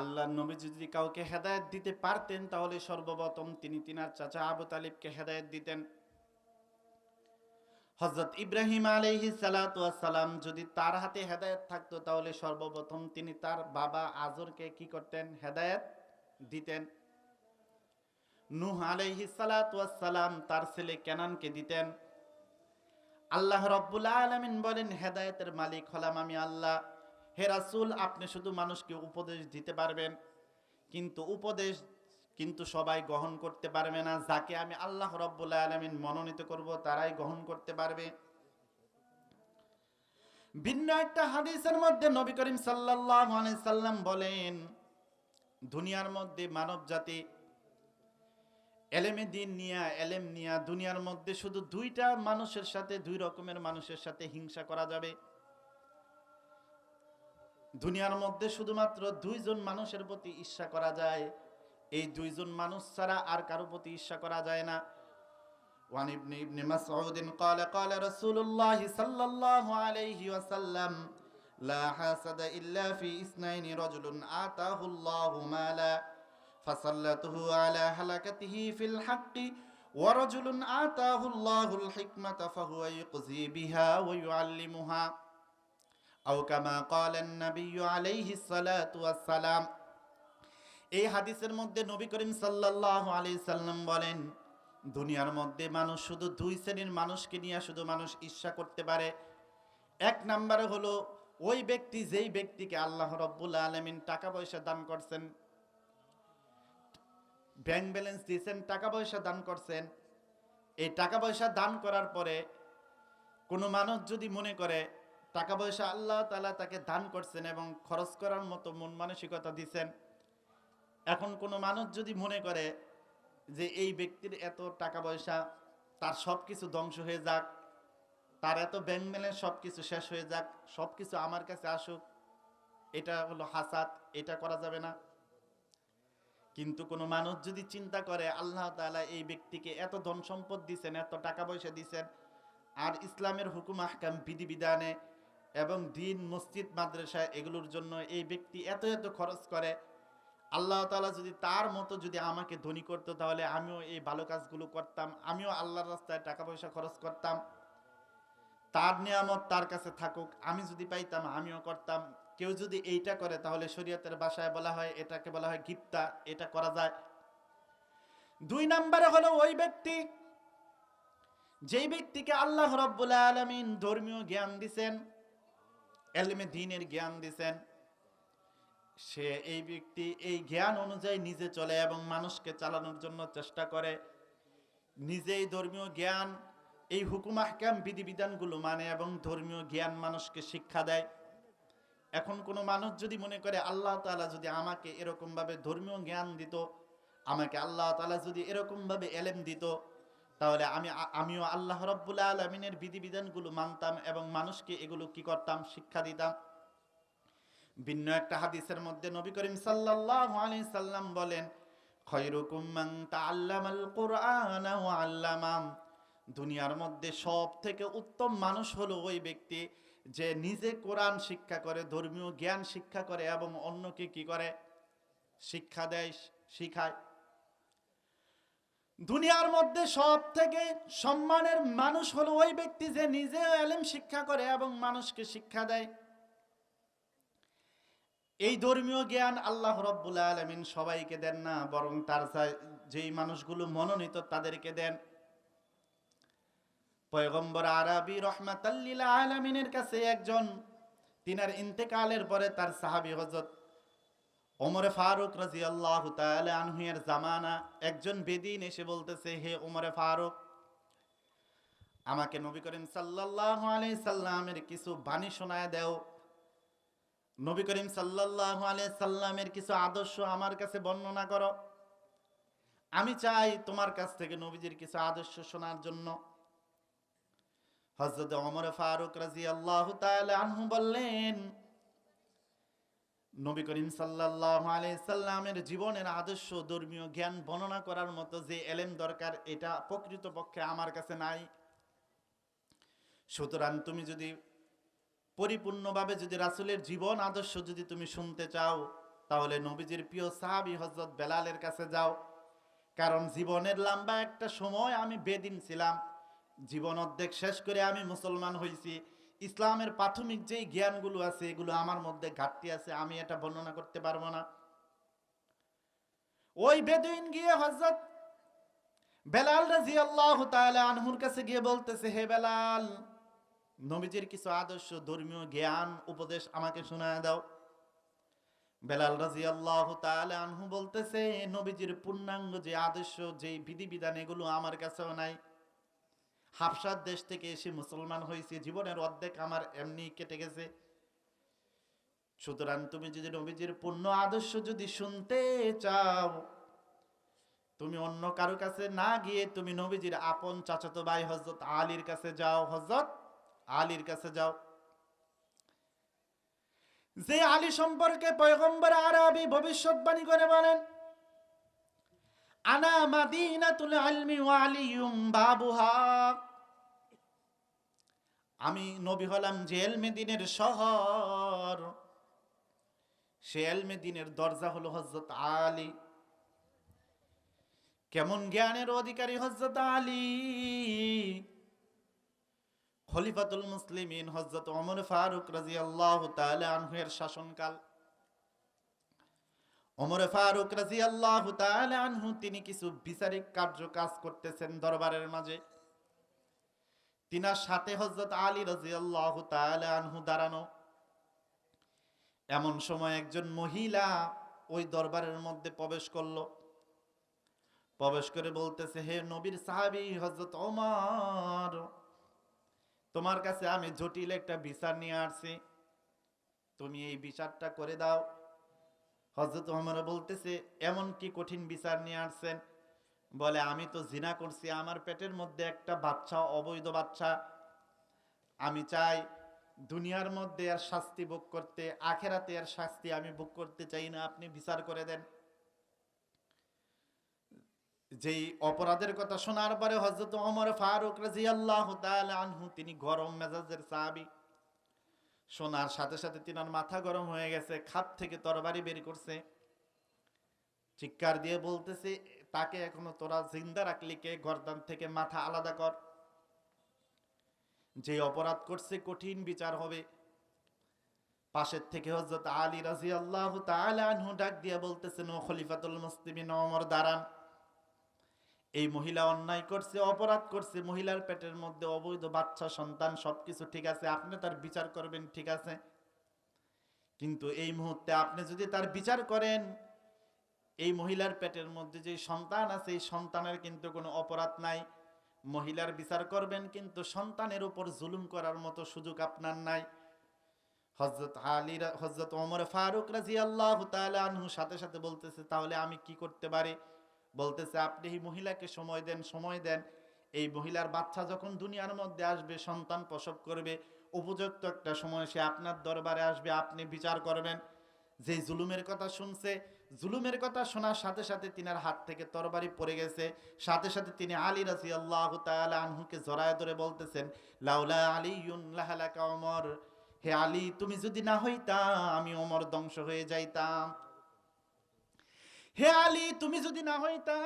আল্লাহ নবী যদি কাউকে হেদায়ত দিতে পারতেন, তাহলে সর্বপ্রথম তিনি তিনার চাচা আবু তালিবকে হেদায়েত দিতেন। হজরত ইব্রাহিম আলহি সালাম যদি তার হাতে হেদায়েত থাকতো, তাহলে সর্বপ্রথম তিনি তার বাবা আজরকে কি করতেন? হেদায়েত দিতেন। নূহ আলহি সালাম তার ছেলে কেনানকে দিতেন। আল্লাহ রব্বুল আলমিন বলেন, হেদায়েতের মালিক হলাম আমি আল্লাহ। হে রাসূল, আপনি শুধু মানুষকে উপদেশ দিতে পারবেন, কিন্তু উপদেশ কিন্তু সবাই গ্রহণ করতে পারবে না। যাকে আমি আল্লাহ রব্বুল আলমিন মনোনীত করব, তারাই গ্রহণ করতে পারবে। ভিন্ন একটা হাদিসের মধ্যে নবী করিম সাল্লাম বলেন, দুনিয়ার মধ্যে মানব জাতি এলেমে দিন নিয়া, এলেম নিয়া, দুনিয়ার মধ্যে শুধু দুইটা মানুষের সাথে, দুই রকমের মানুষের সাথে হিংসা করা যাবে। দুনিয়ার মধ্যে শুধুমাত্র দুইজন মানুষের প্রতি ঈর্ষা করা যায় এই দুইজন মানুষ ছাড়া আর কারো প্রতি ঈর্ষা করা যায় না وعن ابن ابن مسعود قال قال رسول الله صلى الله عليه وسلم لا حسد إلا في اثنين رجل آتاه الله مالا فسلته على هلكته في الحق ورجل آتاه الله الحكمة فهو يقضي بها ويعلمها আও কামা কলেন নবী আলাইহি সালাম এই হাদিসের মধ্যে নবী করিম সাল্লাল্লাহু আলাইহি সাল্লাম বলেন, দুনিয়ার মধ্যে মানুষ শুধু দুই শ্রেণির মানুষকে নিয়ে শুধু মানুষ ঈর্ষা করতে পারে। এক নাম্বারে হলো, ওই ব্যক্তি যেই ব্যক্তিকে আল্লাহ রব্বুল আলমিন টাকা পয়সা দান করছেন, ব্যাংক ব্যালেন্স দিয়েছেন, টাকা পয়সা দান করছেন, এই টাকা পয়সা দান করার পরে কোনো মানুষ যদি মনে করে টাকা পয়সা আল্লাহ তালা তাকে দান করছেন এবং খরচ করার মতো মন মানসিকতা দিচ্ছেন এখন কোনো মানুষ যদি মনে করে যে এই ব্যক্তির এত টাকা পয়সা তার সব কিছু ধ্বংস হয়ে যাক, তার এত ব্যাংক ব্যালেন্স সব কিছু শেষ হয়ে যাক সব কিছু আমার কাছে আসুক, এটা হলো হাসাত এটা করা যাবে না। কিন্তু কোনো মানুষ যদি চিন্তা করে, আল্লাহ তাআলা এই ব্যক্তিকে এত ধন সম্পদ দিচ্ছেন এত টাকা পয়সা দিছেন, আর ইসলামের হুকুম, আহকাম, বিধিবিধানে এবং দিন, মসজিদ মাদ্রাসা এগুলোর জন্য এই ব্যক্তি এত এত খরচ করে। আল্লাহ তাআলা যদি তার মতো যদি আমাকে ধনী করতো, তাহলে আমিও এই ভালো কাজগুলো করতাম, আমিও আল্লাহর রাস্তায় টাকা পয়সা খরচ করতাম। তার নিয়ামত তার কাছে থাকুক, আমি যদি পাইতাম, আমিও করতাম। কেউ যদি এইটা করে, তাহলে শরীয়তের বাসায় বলা হয়, এটাকে বলা হয় গিপ্তা, এটা করা যায়। দুই নম্বরে হলো ওই ব্যক্তি, যেই ব্যক্তিকে আল্লাহ রব্বুল আলমিন ধর্মীয় জ্ঞান দিছেন এলমে দিনের জ্ঞান দিছেন। সে এই ব্যক্তি এই জ্ঞান অনুযায়ী নিজে চলে এবং মানুষকে চালানোর জন্য চেষ্টা করে। নিজেই ধর্মীয় জ্ঞান, এই হুকুম, আহকাম বিধিবিধানগুলো মানে এবং ধর্মীয় জ্ঞান মানুষকে শিক্ষা দেয়। এখন কোনো মানুষ যদি মনে করে, আল্লাহ তাআলা যদি আমাকে এরকমভাবে ধর্মীয় জ্ঞান দিত, আমাকে আল্লাহ তালা যদি এরকমভাবে এলেম দিত তাহলে আমি আমিও আল্লাহ রব্বুল আলমিনের বিধিবিধানগুলো মানতাম এবং মানুষকে এগুলো কি করতাম? শিক্ষা দিতাম। ভিন্ন একটা হাদিসের মধ্যে নবী করিম সাল্লাল্লাহু আলাইহি সাল্লাম বলেন খয়রুকুম মান তাআল্লামাল কুরআনা ওয়া আল্লামা। দুনিয়ার মধ্যে সব থেকে উত্তম মানুষ হলো ওই ব্যক্তি যে নিজে কোরআন শিক্ষা করে, ধর্মীয় জ্ঞান শিক্ষা করে এবং অন্যকে কি করে? শিক্ষা দেয়, শিখায়। দুনিয়ার মধ্যে সব থেকে সম্মানের মানুষ হলো ওই ব্যক্তি যে নিজে এলেম শিক্ষা করে এবং মানুষকে শিক্ষা দেয়। এই ধর্মীয় জ্ঞান আল্লাহ রব্বুল আলমিন সবাইকে দেন না, বরং তার যেই মানুষগুলো মনোনীত তাদেরকে দেন। পয়গম্বর আরবি রহমাতাল্লিল আলমিনের কাছে একজন, তিনার ইন্তেকালের পরে তার সাহাবি হজরত ওমরে ফারুক রাজি আল্লাহ আনহুয়ের জামানা, একজন বেদিন এসে বলতেছে, হে ওমরে ফারুক, আমাকে নবী করিম সাল্লাহ আলাই সাল্লামের কিছু বাণী শোনায় দেও। নবী করিম সাল্লাহ আলাই সাল্লামের কিছু আদর্শ আমার কাছে বর্ণনা করো। আমি চাই তোমার কাছ থেকে নবীজির কিছু আদর্শ শোনার জন্য। হজরত ওমর ফারুক রাজি আল্লাহ আনহু বললেন নবী করিম আলাইহি সাল্লামের জীবনের আদর্শ, ধর্মীয় জ্ঞান বর্ণনা করার মতো যে এলেম দরকার, এটা প্রকৃতপক্ষে আমার কাছে নাই। সুতরাং তুমি যদি পরিপূর্ণভাবে যদি রাসুলের জীবন আদর্শ যদি তুমি শুনতে চাও, তাহলে নবীজির প্রিয় সাহাবি হজরত বেলালের কাছে যাও। কারণ জীবনের লম্বা একটা সময় আমি বেদিন ছিলাম। জীবন অর্ধেক শেষ করে আমি মুসলমান হয়েছি ইসলামের প্রাথমিক যেই জ্ঞানগুলো আছে, এগুলো আমার মধ্যে ঘাটতি আছে, আমি এটা বর্ণনা করতে পারব না। ওই বেদুইন গিয়ে হজরত বেলাল রাজি আল্লাহ আনহুর কাছে গিয়ে বলতেছে, হে বেলাল, নবীজির কিছু আদর্শ, ধর্মীয় জ্ঞান, উপদেশ আমাকে শোনায় দাও। বেলাল রাজি আল্লাহ আনহু বলতেছে, নবীজির পূর্ণাঙ্গ যে আদর্শ, যে বিধিবিধান, এগুলো আমার কাছেও নাই। হাফসার দেশ থেকে এসে মুসলমান হয়েছে, জীবনের অর্ধেক আমার এমনি কেটে গেছে। সুতরাং তুমি যদি নবীজির পূর্ণ আদর্শ যদি শুনতে চাও, তুমি অন্য কারও কাছে না গিয়ে তুমি নবীজির আপন চাচাতো ভাই হজরত আলীর কাছে যাও হজরত আলীর কাছে যাও। যে আলী সম্পর্কে পয়গম্বর আরবি ভবিষ্যৎবাণী করে বলেন আনা মাদিনাতুল আলমি ওয়া আলিয়ুম বাবুহা। আমি নবী হলাম যে এলমেদিনের শহর। সে এলমেদিনের দরজা হলো হজরত আলী। কেমন জ্ঞানের অধিকারী হজরত আলী। খলিফাতুল মুসলিমিন হজরত অমর ফারুক রাজি আল্লাহ আনহুয়ের শাসনকাল। ওমর ফারুক রাজি আল্লাহ আনহু, তিনি কিছু বিচারিক কার্য কাজ করতেছেন দরবারের মাঝে। তিনার সাথে হজরত আলী রাজি আল্লাহ আনহু দাঁড়ানো। এমন সময় একজন মহিলা ওই দরবারের মধ্যে প্রবেশ করল। প্রবেশ করে বলতেছে, হে নবীর সাহাবি হজরত ওমর, তোমার কাছে আমি জটিল একটা বিচার নিয়ে আসছি। তুমি এই বিচারটা করে দাও। হজরত ওমর বলতেছে, এমন কি কঠিন বিচার নিয়ে আসছেন? বলে, আমি তো জিনা করছি, আমার পেটের মধ্যে একটা বাচ্চা, অবৈধ বাচ্চা। আমি চাই দুনিয়ার মধ্যে আর শাস্তি ভোগ করতে, আখেরাতে আর শাস্তি আমি ভোগ করতে চাই না, আপনি বিচার করে দেন। যেই অপরাধের কথা শোনার পরে হজরত ওমর ফারুক রাজি আল্লাহ আনহু, তিনি গরম মেজাজের সাহাবি। শোনার সাথে সাথে তিনার মাথা গরম হয়ে গেছে খাপ থেকে তরবারি বের করছে। চিৎকার দিয়ে বলতেছে, তাকে এখনও তোরা জিন্দা রাখলি কে? গর্দান থেকে মাথা আলাদা কর। যে অপরাধ করছে কঠিন বিচার হবে। পাশের থেকে হজরত আলী রাজি আল্লাহ ডাক দিয়ে বলতেছেন ও খলিফাতুল মুসলিমিন ওমর দাঁড়ান এই মহিলা অন্যায় করছে, অপরাধ করছে, মহিলার পেটের মধ্যে অবৈধ বাচ্চা, সন্তান, সবকিছু ঠিক আছে, আপনি তার বিচার করবেন, ঠিক আছে? কিন্তু এই মুহূর্তে আপনি যদি তার বিচার করেন, এই মহিলার পেটের মধ্যে যে সন্তান আছে, এই সন্তানের কিন্তু কোনো অপরাধ নাই। মহিলার বিচার করবেন, কিন্তু সন্তানের উপর জুলুম করার মতো সুযোগ আপনার নাই। হজরত আলী হজরত ওমর ফারুক রাজি আল্লাহ সাথে সাথে বলতেছে, তাহলে আমি কি করতে পারি? বলতেছে, আপনি এই মহিলাকে সময় দেন সময় দেন। এই মহিলার বাচ্চা যখন দুনিয়ার মধ্যে আসবে, সন্তান প্রসব করবে, উপযুক্ত একটা সময় সে আপনার দরবারে আসবে, আপনি বিচার করবেন। যে জুলুমের কথা শুনছে, জুলুমের কথা শোনার সাথে সাথে তিনার হাত থেকে তরবারি পড়ে গেছে। সাথে সাথে তিনি আলী রাজি আল্লাহ আনহুকে জড়ায় ধরে বলতেছেন, লাউলা আলী হে আলী, তুমি যদি না হইতা, আমি অমর ধ্বংস হয়ে যাইতাম। হে আলী তুমি যদি না হইতা